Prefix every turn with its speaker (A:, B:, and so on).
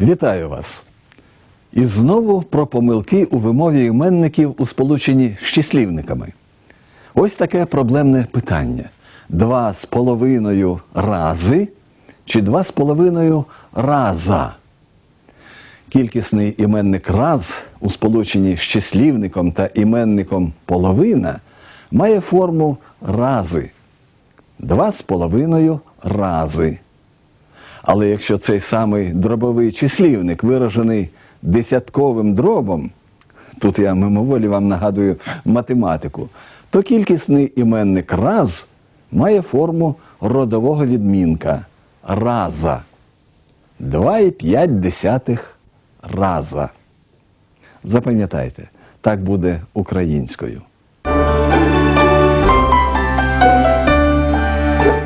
A: Вітаю вас! І знову про помилки у вимові іменників у сполученні з числівниками. Ось таке проблемне питання: два з половиною рази чи два з половиною раза. Кількісний іменник раз у сполученні з числівником та іменником половина має форму рази. Два з половиною рази. Але якщо цей самий дробовий числівник виражений десятковим дробом, тут я мимоволі вам нагадую математику, то кількісний іменник раз має форму родового відмінка раза. 2,5 раза. Запам'ятайте, так буде українською.